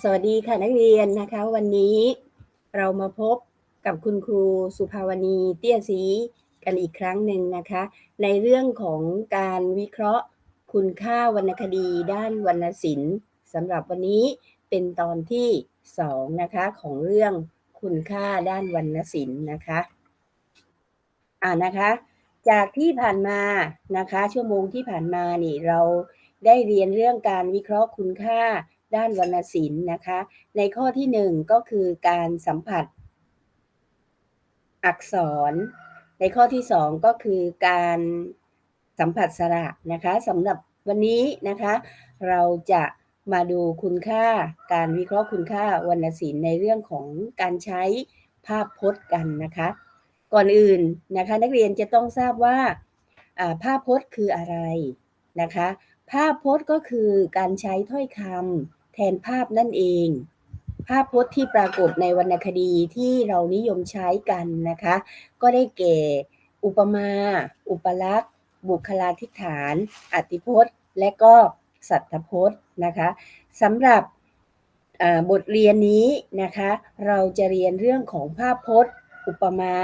สวัสดีค่ะนักเรียนนะคะ วันนี้เรามาพบกับคุณครูสุภาวณีเตี้ยศรีกันอีกครั้งหนึ่งนะคะ ในเรื่องของการวิเคราะห์คุณค่าวรรณคดีด้านวรรณศิลป์สำหรับวันนี้เป็นตอนที่สองนะคะของเรื่องคุณค่าด้านวรรณศิลป์นะคะอ่านะคะ จากที่ผ่านมานะคะ ชั่วโมงที่ผ่านมานี่เราได้เรียนเรื่องการวิเคราะห์คุณค่า ด้านวรรณศิลป์นะคะ ในข้อที่หนึ่งก็คือการสัมผัส อักษร ในข้อที่สองก็คือการสัมผัสสระนะคะสำหรับวันนี้นะคะ เราจะมาดูคุณค่าการวิเคราะห์คุณค่าวรรณศิลป์ในเรื่องของการใช้ภาพพจน์กันนะคะ ก่อนอื่นนะคะนักเรียนจะต้องทราบว่าภาพพจน์คืออะไรนะคะ ภาพพจน์ก็คือการใช้ถ้อยคำ แทนภาพนั่นเอง ภาพพจน์ที่ปรากฏในวรรณคดีที่เรานิยมใช้กันนะคะ ก็ได้แก่ อุปมา อุปลักษณ์ บุคลาธิฐาน อติพจน์ และก็สัตพจน์นะคะสำหรับบทเรียนนี้นะคะ เราจะเรียนเรื่องของภาพพจน์ อุปมา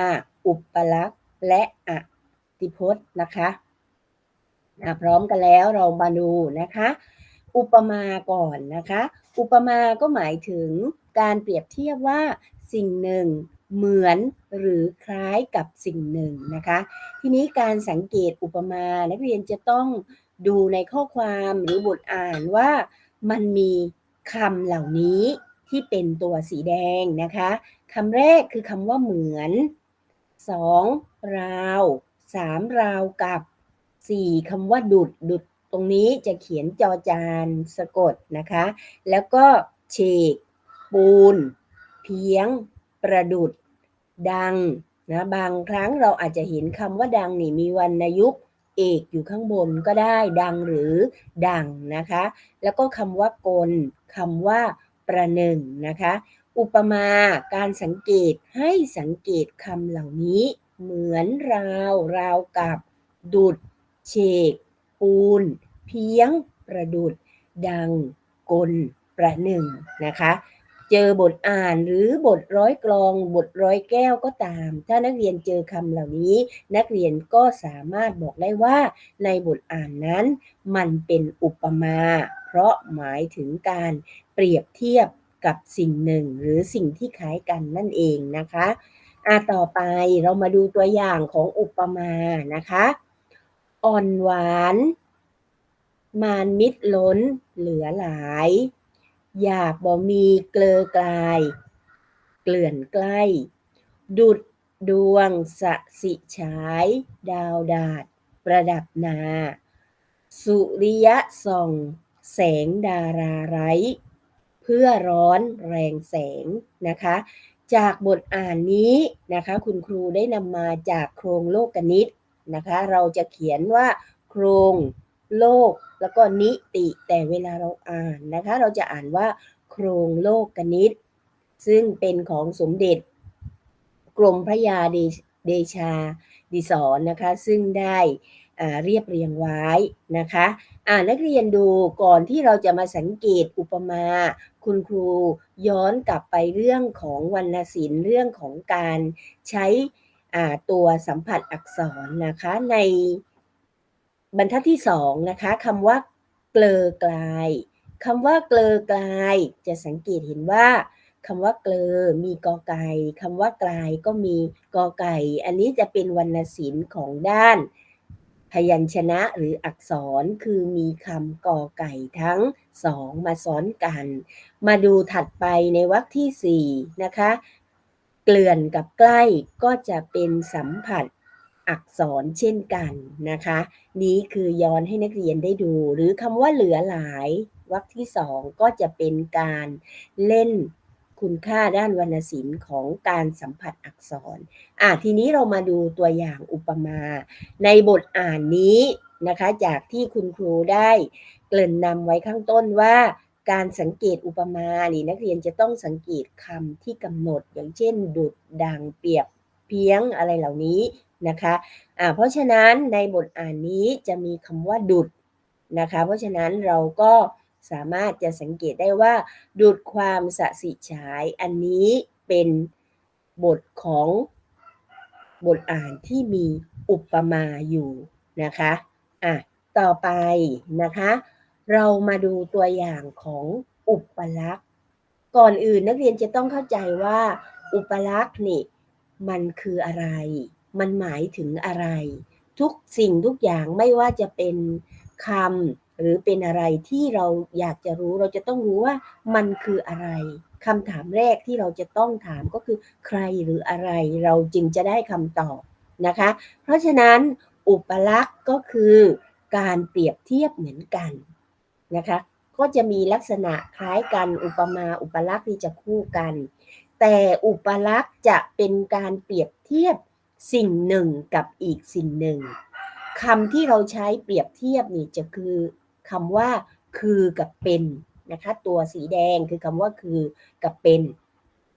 อุปลักษณ์ และอติพจน์นะคะพร้อมกันแล้วเรามาดูนะคะ อุปมาก่อนนะคะ อุปมาก็หมายถึงการเปรียบเทียบว่าสิ่งหนึ่งเหมือนหรือคล้ายกับสิ่งหนึ่งนะคะ ทีนี้การสังเกตอุปมานักเรียนจะต้องดูในข้อความหรือบทอ่านว่ามันมีคำเหล่านี้ที่เป็นตัวสีแดงนะคะคำแรกคือคำว่าเหมือน 2. ราว 3. ราวกับ 4. คำว่าดุดดุด ตรงนี้จะเขียนจอจานสะกดนะคะ แล้วก็เชกปูน เพียง ประดุด ดังนะบางครั้งเราอาจจะเห็นคำว่าดังนี่มีวรรณยุกต์เอกอยู่ข้างบนก็ได้ดังหรือดังนะคะ แล้วก็คำว่ากลคำว่าประหนึ่งนะคะ อุปมาการสังเกตให้สังเกตคำเหล่านี้ เหมือนราว ราวกับ ดุด เชกปูน เพียงประดุดดังกลประหนึ่งนะคะ เจอบทอ่านหรือบทร้อยกลอง บทร้อยแก้วก็ตาม ถ้านักเรียนเจอคำเหล่านี้ นักเรียนก็สามารถบอกได้ว่า ในบทอ่านนั้น มันเป็นอุปมา เพราะหมายถึงการเปรียบเทียบกับสิ่งหนึ่ง หรือสิ่งที่คล้ายกันนั่นเองนะคะอ่าต่อไปเรามาดูตัวอย่างของอุปมานะคะ อ่อนหวาน มานมิดล้นเหลือหลาย อยากบ่มีเกลือกลาย เกลื่อนใกล้ ดุดดวงสะสิฉาย ดาวดาด ประดับนา สุริยะส่อง แสงดาราไร้ เพื่อร้อนแรงแสงนะคะ จากบทอ่านนี้นะคะ คุณครูได้นำมาจากโครงโลกนิตนะคะ เราจะเขียนว่าโครง โลก แล้วก็นิติ แต่เวลาเราอ่านนะคะ เราจะอ่านว่าโครงโลกกนิต ซึ่งเป็นของสมเด็จ กรมพระยาเดชาดิศรนะคะ ซึ่งได้เรียบเรียงไว้นะคะอ่านักเรียนดูก่อนที่เราจะมาสังเกตอุปมา คุณครูย้อนกลับไปเรื่องของวรรณศิลป์เรื่องของการใช้ตัวสัมผัสอักษรนะคะใน บรรทัดที่สองนะคะคำว่าเกลอกลายคำว่าเกลอกลาย จะสังเกตเห็นว่าคำว่าเกลอมีกอไก่คำว่ากลายก็มีกอไก่ อันนี้จะเป็นวรรณศิลป์ของด้าน พยัญชนะหรืออักษรคือมีคำกอไก่ทั้งสองมาซ้อนกัน มาดูถัดไปในวรรคที่สี่นะคะ เกลื่อนกับใกล้ก็จะเป็นสัมผัส อักษรเช่นกันนะคะ นี้คือย้อนให้นักเรียนได้ดู หรือคำว่าเหลือหลายวรรคที่สองก็จะเป็นการเล่นคุณค่าด้านวรรณศิลป์ของการสัมผัสอักษร อะทีนี้เรามาดูตัวอย่างอุปมา ในบทอ่านนี้นะคะ จากที่คุณครูได้เกริ่นนำไว้ข้างต้นว่า การสังเกตอุปมานี่นักเรียนจะต้องสังเกตคำที่กำหนดอย่างเช่น ดุดดังเปรียบเพียงอะไรเหล่านี้ นะคะะเพราะฉะนั้นในบทอ่านนี้จะมีคำว่าดุดนะคะ เพราะฉะนั้นเราก็สามารถจะสังเกตได้ว่า ดุดความสะสิฉาย อันนี้เป็นบทของบทอ่านที่มีอุปมาอยู่นะคะอะต่อไปนะคะ เรามาดูตัวอย่างของอุปลักษณ์ ก่อนอื่นนักเรียนจะต้องเข้าใจว่า อุปลักษณ์นี่มันคืออะไร มันหมายถึงอะไร ทุกสิ่งทุกอย่างไม่ว่าจะเป็นคำหรือเป็นอะไรที่เราอยากจะรู้ เราจะต้องรู้ว่ามันคืออะไรคำถามแรกที่เราจะต้องถามก็คือใครหรืออะไร เราจึงจะได้คำตอบนะคะ เพราะฉะนั้นอุปลักษณ์ก็คือการเปรียบเทียบเหมือนกันนะคะ ก็จะมีลักษณะคล้ายกันอุปมาอุปลักษณ์ที่จะคู่กัน แต่อุปลักษณ์จะเป็นการเปรียบเทียบ สิ่งหนึ่งกับอีกสิ่งหนึ่งคำที่เราใช้เปรียบเทียบนี่จะคือคำว่าคือกับเป็นนะคะตัวสีแดงคือคำว่าคือกับเป็น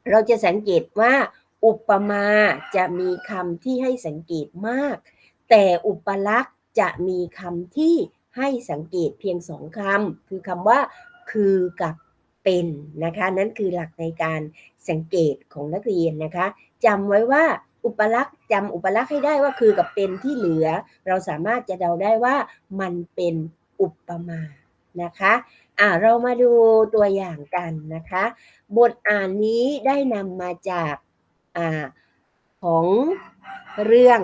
เราจะสังเกตว่า อุปมาจะมีคำที่ให้สังเกตมาก แต่อุปลักษณ์จะมีคำที่ให้สังเกตเพียงสองคำคือคำว่าคือกับเป็นนะคะ นั่นคือหลักในการสังเกตของนักเรียนนะคะจำไว้ว่า อุปลักษณ์จำอุปลักษณ์ให้ได้ว่าคือกับเป็นที่เหลือ เราสามารถจะเดาได้ว่ามันเป็นอุปมานะคะอ่าเรามาดูตัวอย่างกันนะคะ บทอ่านนี้ได้นำมาจากอ่าของเรื่อง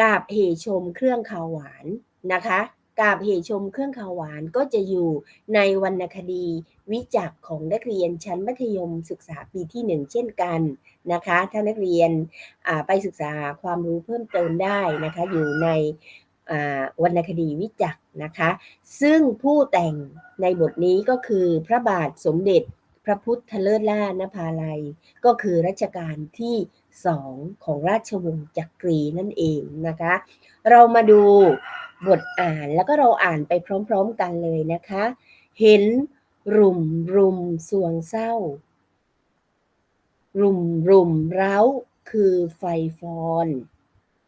กาบเหชมเครื่องขาวหวานนะคะ กาบเหชมเครื่องขาวหวานก็จะอยู่ในวรรณคดีวิจักของนักเรียนชั้นมัธยมศึกษาปีที่หนึ่งเช่นกันนะคะ ถ้านักเรียนไปศึกษาความรู้เพิ่มเติมได้นะคะ อยู่ในวรรณคดีวิจักนะคะ ซึ่งผู้แต่งในบทนี้ก็คือพระบาทสมเด็จพระพุทธเลิศล่านภาลัย ก็คือรัชกาลที่สองของราชวงศ์จักรีนั่นเองนะคะ เรามาดู บทอ่านแล้วก็เราอ่านไปพร้อมๆกันเลยนะคะ เห็นรุมรุมสวงเศร้า รุมรุมเร้าคือไฟฟอน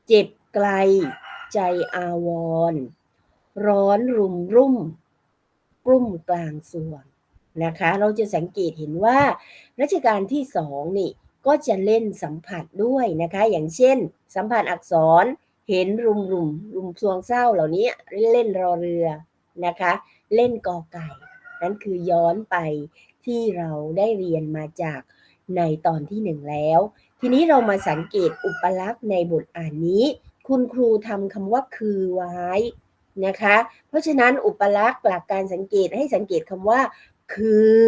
เจ็บไกล ใจอาวร ร้อนรุมรุ่มกลุ่มกลางส่วงนะคะ เราจะสังเกตเห็นว่ารัชกาลที่สองนี่ก็จะเล่นสัมผัสด้วยนะคะ อย่างเช่น สัมผัสอักษร เห็นรุมรุมรุมสวงเศร้าเหล่านี้เล่นรอเรือนะคะ เล่นกอไก่ นั่นคือย้อนไปที่เราได้เรียนมาจากในตอนที่หนึ่งแล้ว ทีนี้เรามาสังเกตอุปลักษณ์ในบทอ่านนี้ คุณครูทำคำว่าคือไว้นะคะ เพราะฉะนั้นอุปลักษณ์หลักการสังเกตให้สังเกตคำว่า คือ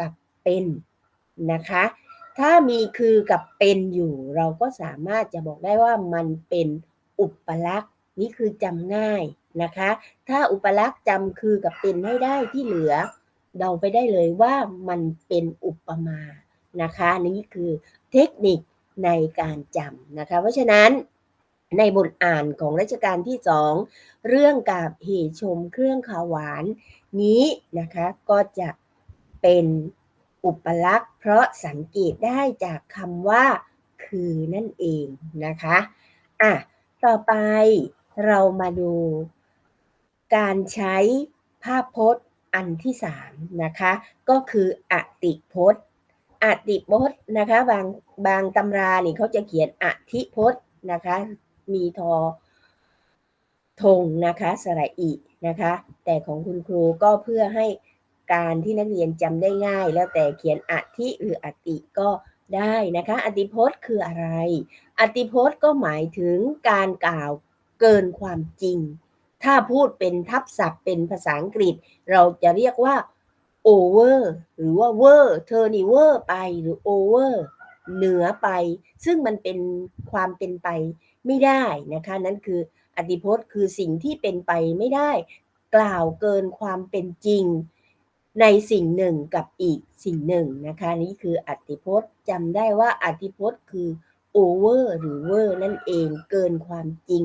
กับเป็นนะคะ ถ้ามีคือกับเป็นอยู่ เราก็สามารถจะบอกได้ว่ามันเป็น อุปลักษณ์นี่คือจำง่ายนะคะ ถ้าอุปลักษณ์จำคือกับเป็นให้ได้ที่เหลือเดาไปได้เลยว่ามันเป็นอุปมานะคะนี่คือเทคนิคในการจำนะคะ เพราะฉะนั้นในบทอ่านของรัชกาลที่สองเรื่องกาบเหชมเครื่องขาวหวานนี้นะคะก็จะเป็นอุปลักษณ์ เพราะสังเกตได้จากคำว่าคือนั่นเองนะคะอะ ต่อไปเรามาดูการใช้ภาพพจน์อันที่สามนะคะก็คืออติพจน์อติพจน์นะคะบางบางตำรานี่เขาจะเขียนอธิพจน์นะคะมีทอทงนะคะสระอินะคะแต่ของคุณครูก็เพื่อให้การที่นักเรียนจำได้ง่าย แล้วแต่เขียนอธิหรืออติก็ ได้นะคะ อติพจน์คืออะไร อติพจน์ก็หมายถึงการกล่าวเกินความจริง ถ้าพูดเป็นทับศัพท์เป็นภาษาอังกฤษ เราจะเรียกว่า over หรือว่า wer เธอนี่ wer ไปหรือ over เหนือไป ซึ่งมันเป็นความเป็นไปไม่ได้นะคะ นั่นคืออติพจน์คือสิ่งที่เป็นไปไม่ได้ กล่าวเกินความเป็นจริง ในสิ่งหนึ่งกับอีกสิ่งหนึ่งนะคะ นี่คืออติพจน์จำได้ว่าอติพจน์คือ over หรือ ver นั่นเองเกินความจริง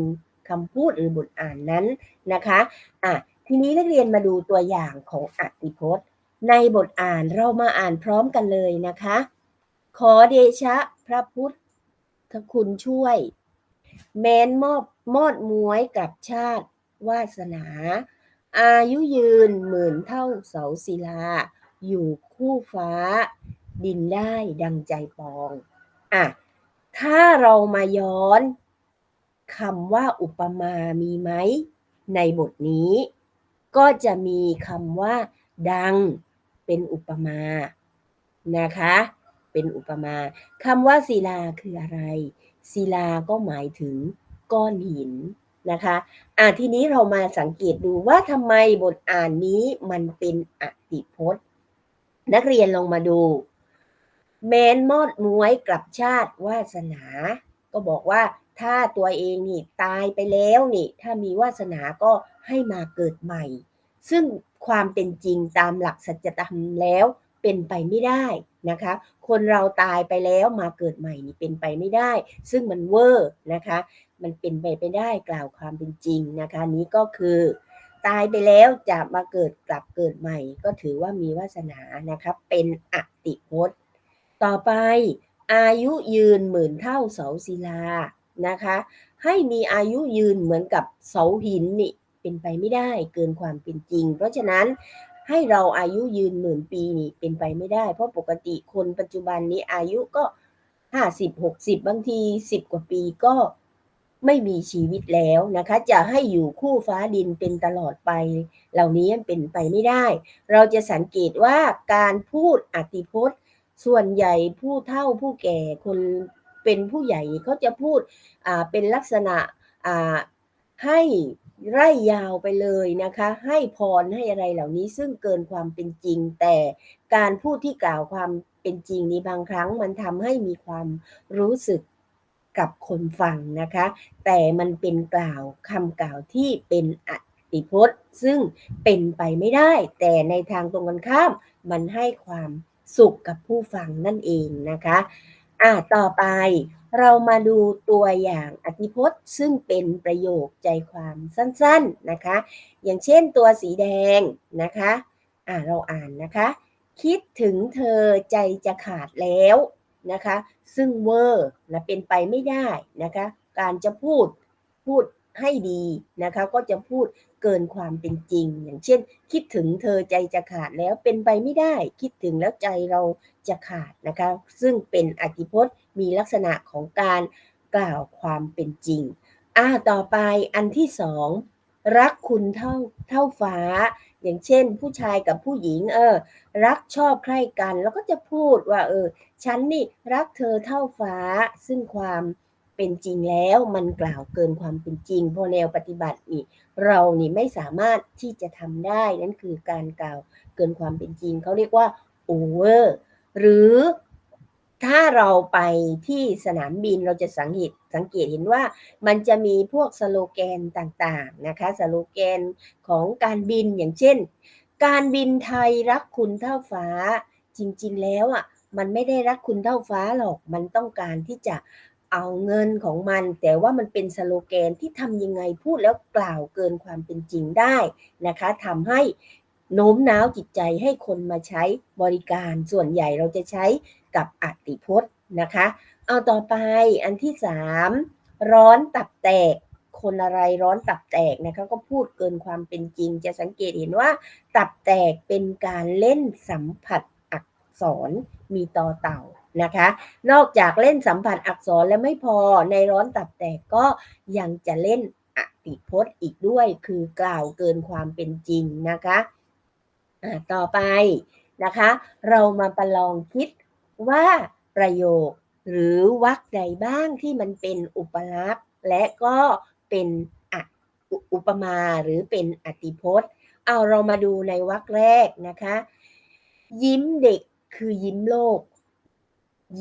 คำพูดหรือบทอ่านนั้นนะคะอะทีนี้นักเรียนมาดูตัวอย่างของอติพจน์ ในบทอ่านเรามาอ่านพร้อมกันเลยนะคะ ขอเดชะพระพุทธคุณช่วย แม้นมอบมอดม้วยกับชาติวาสนา อายุยืนหมื่นเท่าเสาศิลา อยู่คู่ฟ้า ดินได้ดังใจปองอะถ้าเรามาย้อนคำว่าอุปมามีไหม ในบทนี้ ก็จะมีคำว่า ดังเป็นอุปมานะคะ เป็นอุปมาคำว่าศิลาคืออะไรศิลาก็หมายถึงก้อนหิน นะคะอะทีนี้เรามาสังเกตดูว่าทำไมบทอ่านนี้มันเป็นอติพจน์ นักเรียนลองมาดู แมนมอดมวยกลับชาติวาสนา ก็บอกว่าถ้าตัวเองนี่ตายไปแล้วนี่ ถ้ามีวาสนาก็ให้มาเกิดใหม่ ซึ่งความเป็นจริงตามหลักสัจธรรมแล้วเป็นไปไม่ได้นะคะ คนเราตายไปแล้วมาเกิดใหม่นี่เป็นไปไม่ได้ ซึ่งมันเวอร์นะคะ มันเป็นไปไม่ได้กล่าวความเป็นจริงนะคะนี้ก็คือตายไปแล้วจะมาเกิดกลับเกิดใหม่ ก็ถือว่ามีวาสนานะคะเป็นอติพจน์ ต่อไปอายุยืนหมื่นเท่าเสาศิลานะคะ ให้มีอายุยืนเหมือนกับเสาหินนี่เป็นไปไม่ได้เกินความเป็นจริง เพราะฉะนั้นให้เราอายุยืนหมื่นปีนี่เป็นไปไม่ได้ เพราะปกติคนปัจจุบันนี้อายุก็ห้าสิบหกสิบบางทีสิบกว่าปีก็ ไม่มีชีวิตแล้วนะคะ จะให้อยู่คู่ฟ้าดินเป็นตลอดไป เหล่านี้เป็นไปไม่ได้ เราจะสังเกตว่าการพูดอติพจน์ ส่วนใหญ่ผู้เฒ่าผู้แก่คนเป็นผู้ใหญ่เขาจะพูดเป็นลักษณะให้ไร่ยาวไปเลยนะคะ ให้พรให้อะไรเหล่านี้ซึ่งเกินความเป็นจริง แต่การพูดที่กล่าวความเป็นจริงนี้บางครั้งมันทำให้มีความรู้สึก กับคนฟังนะคะ แต่มันเป็นกล่าวคำกล่าวที่เป็นอติพจน์ ซึ่งเป็นไปไม่ได้ แต่ในทางตรงกันข้าม มันให้ความสุขกับผู้ฟังนั่นเองนะคะอ่าต่อไปเรามาดูตัวอย่างอธิพจน์ซึ่งเป็นประโยคใจความสั้นๆนะคะ อย่างเช่นตัวสีแดงนะคะอ่าเราอ่านนะคะ คิดถึงเธอใจจะขาดแล้ว นะคะ ซึ่งเวอร์นะเป็นไปไม่ได้นะคะ การจะพูดพูดให้ดีนะคะ ก็จะพูดเกินความเป็นจริง อย่างเช่น คิดถึงเธอใจจะขาดแล้วเป็นไปไม่ได้ คิดถึงแล้วใจเราจะขาดนะคะ ซึ่งเป็นอธิพจน์มีลักษณะของการกล่าวความเป็นจริงอ่าต่อไปอันที่สองรักคุณเท่าเท่าฟ้า อย่างเช่น ผู้ชายกับผู้หญิง เออ รักชอบใคร่กัน แล้วก็จะพูดว่า เออ ฉันนี่รักเธอเท่าฟ้า ซึ่งความเป็นจริงแล้วมันกล่าวเกินความเป็นจริงเพราะแนวปฏิบัตินี่ เรานี่ไม่สามารถที่จะทำได้นั่นคือการกล่าวเกินความเป็นจริงเขาเรียกว่าโอเวอร์หรือ ถ้าเราไปที่สนามบินเราจะสังเกตสังเกตเห็นว่ามันจะมีพวกสโลแกนต่างๆนะคะสโลแกนของการบินอย่างเช่น การบินไทยรักคุณเท่าฟ้า จริงๆแล้วอะมันไม่ได้รักคุณเท่าฟ้าหรอกมันต้องการที่จะเอาเงินของมัน แต่ว่ามันเป็นสโลแกนที่ทำยังไงพูดแล้วกล่าวเกินความเป็นจริงได้นะคะทำให้โน้มน้าวจิตใจให้คนมาใช้บริการส่วนใหญ่เราจะใช้ กับอติพจน์นะคะ เอาต่อไปอันที่สามร้อนตับแตกคนอะไรร้อนตับแตกนะคะก็พูดเกินความเป็นจริง จะสังเกตเห็นว่า ตับแตกเป็นการเล่นสัมผัสอักษรมีต่อเต่านะคะ นอกจากเล่นสัมผัสอักษรแล้วไม่พอในร้อนตับแตกก็ยังจะเล่นอติพจน์อีกด้วย คือกล่าวเกินความเป็นจริงนะคะต่อไปนะคะ เรามาประลองคิด ว่าประโยค หรือวรรคใดบ้างที่มันเป็นอุปลักษณ์ และก็เป็นอุปมาหรือเป็นอติพจน์ เอาเรามาดูในวรรคแรกนะคะ ยิ้มเด็กคือยิ้มโลก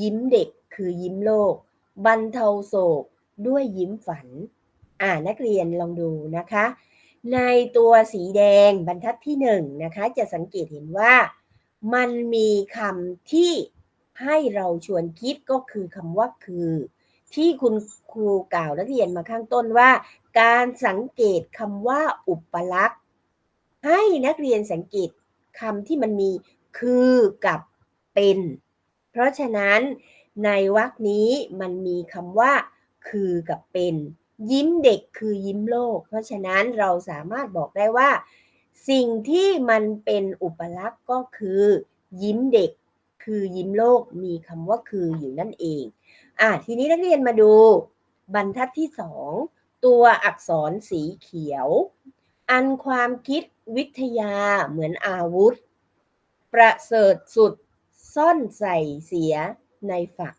ยิ้มเด็กคือยิ้มโลก บรรเทาโศกด้วยยิ้มฝัน อ่านักเรียนลองดูนะคะ ในตัวสีแดงบรรทัดที่หนึ่งนะคะ จะสังเกตเห็นว่า มันมีคำที่ ให้เราชวนคิดก็คือคำว่าคือ ที่คุณครูกล่าวนักเรียนมาข้างต้นว่า การสังเกตคำว่าอุปลักษณ์ ให้นักเรียนสังเกตคำที่มันมีคือกับเป็น เพราะฉะนั้นในวรรคนี้มันมีคำว่า คือกับเป็น ยิ้มเด็กคือยิ้มโลก เพราะฉะนั้นเราสามารถบอกได้ว่า สิ่งที่มันเป็นอุปลักษณ์ก็คือ ยิ้มเด็ก คือยิ้มโลกมีคำว่าคืออยู่นั่นเอง อะทีนี้นักเรียนมาดูบรรทัดที่สองตัวอักษรสีเขียว อันความคิดวิทยาเหมือนอาวุธ ประเสริฐสุดซ่อนใส่เสียในฝัก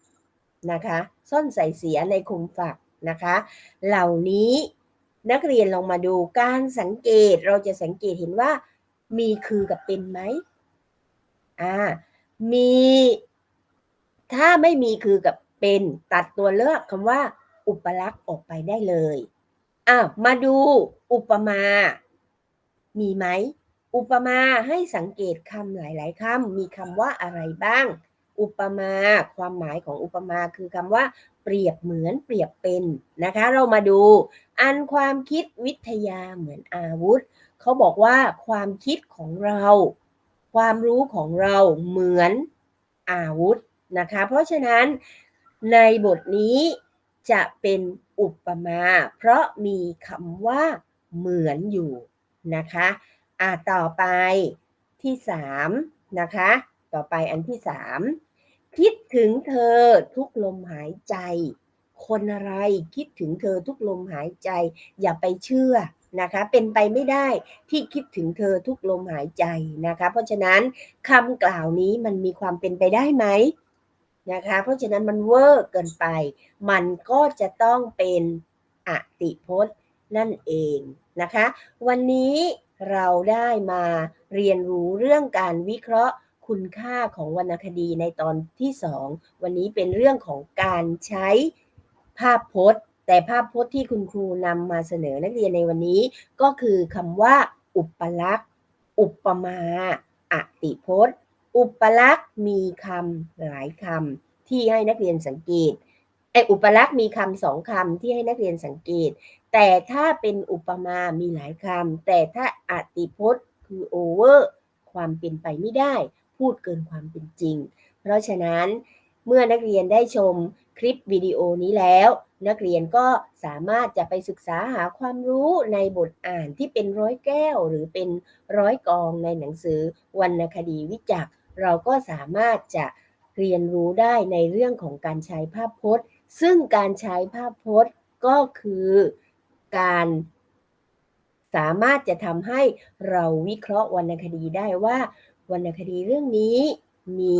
นะคะ ซ่อนใส่เสียในคุมฝักนะคะ เหล่านี้นักเรียนลองมาดูการสังเกตเราจะสังเกตเห็นว่ามีคือกับเป็นไหมอ่า มี ถ้าไม่มีคือกับเป็นตัดตัวเลือกคำว่า อุปลักษณ์ออกไปได้เลยอะมาดูอุปมา มีไหม อุปมาให้สังเกตคำหลาย ๆคำมีคำว่าอะไรบ้าง อุปมาความหมายของอุปมาคือคำว่า เปรียบเหมือนเปรียบเป็นนะคะ เรามาดู อันความคิดวิทยาเหมือนอาวุธ เขาบอกว่าความคิดของเรา ความรู้ของเราเหมือนอาวุธนะคะ เพราะฉะนั้นในบทนี้จะเป็นอุปมา เพราะมีคำว่าเหมือนอยู่นะคะอ่าต่อไปที่สามนะคะ ต่อไปอันที่สามคิดถึงเธอทุกลมหายใจ คนอะไรคิดถึงเธอทุกลมหายใจ อย่าไปเชื่อ นะคะ เป็นไปไม่ได้ที่คิดถึงเธอทุกลมหายใจนะคะ เพราะฉะนั้นคำกล่าวนี้มันมีความเป็นไปได้ไหมนะคะ เพราะฉะนั้นมันเวอร์เกินไป มันก็จะต้องเป็นอติพจน์นั่นเองนะคะ วันนี้เราได้มาเรียนรู้เรื่องการวิเคราะห์คุณค่าของวรรณคดีในตอนที่ 2 วันนี้เป็นเรื่องของการใช้ภาพพจน์ แต่ภาพพจน์ที่คุณครูนำมาเสนอนักเรียนในวันนี้ ก็คือคำว่า อุปลักษณ์ อุปมาอติพจน์ อุปลักษณ์มีคำหลายคำที่ให้นักเรียนสังเกตไออุปลักษณ์มีคำสองคำที่ให้นักเรียนสังเกต แต่ถ้าเป็นอุปมา มีหลายคำแต่ถ้าอติพจน์คือโอเวอร์ความเป็นไปไม่ได้ พูดเกินความเป็นจริง เพราะฉะนั้นเมื่อนักเรียนได้ชมคลิปวิดีโอนี้แล้ว นักเรียนก็สามารถจะไปศึกษาหาความรู้ในบทอ่านที่เป็นร้อยแก้ว หรือเป็นร้อยกองในหนังสือวรรณคดีวิจักเราก็สามารถจะเรียนรู้ได้ในเรื่องของการใช้ภาพพจน์ ซึ่งการใช้ภาพพจน์ก็คือการสามารถจะทำให้เราวิเคราะห์วรรณคดีได้ว่า วรรณคดีเรื่องนี้มี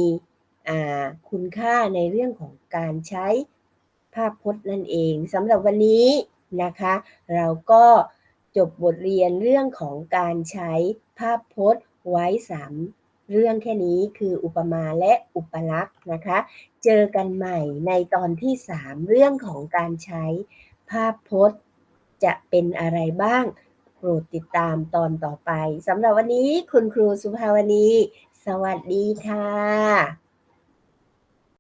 คุณค่าในเรื่องของการใช้ ภาพพจน์นั่นเองสำหรับวันนี้นะคะ เราก็จบบทเรียนเรื่องของการใช้ภาพพจน์ไว้สามเรื่องแค่นี้คืออุปมาและอุปลักษณ์นะคะ เจอกันใหม่ในตอนที่ 3 เรื่องของการใช้ภาพพจน์จะเป็นอะไรบ้าง โปรดติดตามตอนต่อไปสำหรับวันนี้คุณครูสุภาวณี สวัสดีค่ะ